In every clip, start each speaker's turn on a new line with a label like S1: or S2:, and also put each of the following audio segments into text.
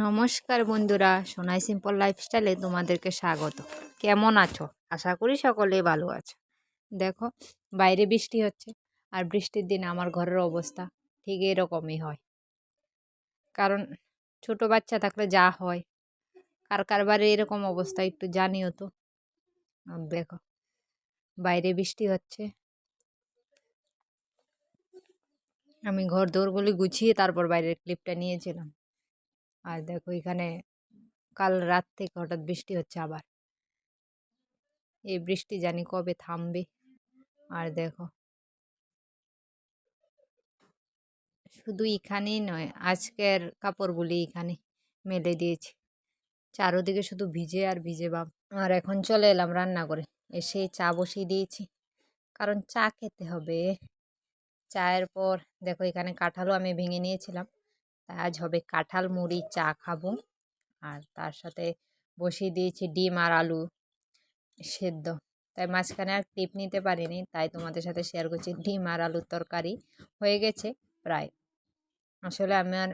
S1: নমস্কার বন্ধুরা, সোনাই সিম্পল লাইফস্টাইলে তোমাদেরকে স্বাগত। কেমন আছো? আশা করি সকলে ভালো আছো। দেখো, বাইরে বৃষ্টি হচ্ছে আর বৃষ্টির দিন আমার ঘরের অবস্থা ঠিক এরকমই হয়। কারণ ছোট বাচ্চা থাকলে যা হয়, কার কার বাড়ি এরকম অবস্থা একটু জানিও তো। দেখো, বাইরে বৃষ্টি হচ্ছে। আমি ঘর দৌড়গুলি গুছিয়ে তারপর বাইরের ক্লিপটা নিয়েছিলাম। আর দেখো এখানে কাল রাত থেকে হঠাৎ বৃষ্টি হচ্ছে আবার। এই বৃষ্টি জানি কবে থামবে। আর দেখো। শুধু এখানেই নয়, আজকের কাপড়গুলি এখানে মেলে দিয়েছি। চারোদিকে শুধু ভিজে আর ভিজে ভাব আর এখন চলে এলাম রান্না করে। এসে চা বসিয়ে দিয়েছি। কারণ চা খেতে হবে। চায়ের পর দেখো এখানে কাঁঠালও আমি ভেঙে নিয়েছিলাম। আজ হবে, কাঁঠাল মুড়ি, চা খাব। আর তার সাথে বসিয়ে দিয়েছি ডিম আর আলু সেদ্ধ। তাই মাঝখানে আর ক্লিপ নিতে পারিনি, তাই তোমাদের সাথে শেয়ার করছি। ডিম আর আলুর তরকারি হয়ে গেছে প্রায়। আসলে আমার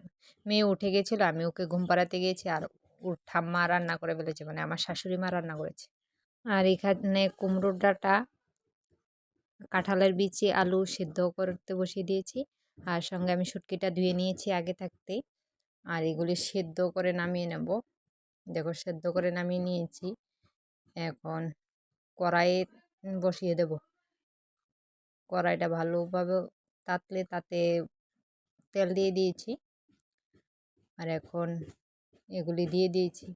S1: মেয়ে উঠে গেছিল, আমি ওকে ঘুম পাড়াতে গিয়েছি আর ওর ঠাম্মা রান্না করে ফেলেছে মানে আমার শাশুড়ি মা রান্না করেছে। আর এখানে কুমড়োর ডাঁটা, কাঁঠালের বিচি, আলু সিদ্ধ করতে বসিয়ে দিয়েছি। আর সঙ্গে আমি শুটকিটা ধুয়ে নিয়েছি আগে থাকতেই আর এগুলি সেদ্ধ করে নামিয়ে নেব। দেখো সেদ্ধ করে নামিয়ে নিয়েছি। এখন কড়াইয়ে বসিয়ে দেব। কড়াইটা ভালোভাবে তাতলে তাতে তেল দিয়ে দিয়েছি। আর এখন এগুলি দিয়ে দিয়েছি।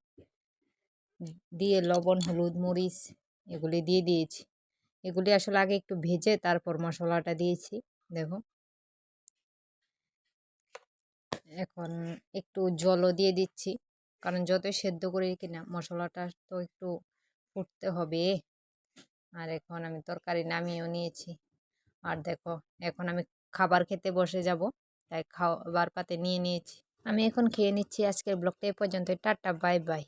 S1: দিয়ে লবণ, হলুদ, মরিচ এগুলি দিয়ে দিয়েছি। এগুলি আসলে আগে একটু ভেজে তারপর মশলাটা দিয়েছি। দেখো এখন একটু জলও দিয়ে দিচ্ছি। কারণ যতই সেদ্ধ করি কিনা মশলাটা তো একটু ফুটতে হবে। আর এখন আমি তরকারি নামিয়েও নিয়েছি। আর দেখো, এখন আমি খাবার খেতে বসে যাব, তাই খাবার পাতে নিয়ে নিয়েছি। আমি এখন খেয়ে নিচ্ছি। আজকের ব্লগটা এ পর্যন্ত টাটা, বাই বাই।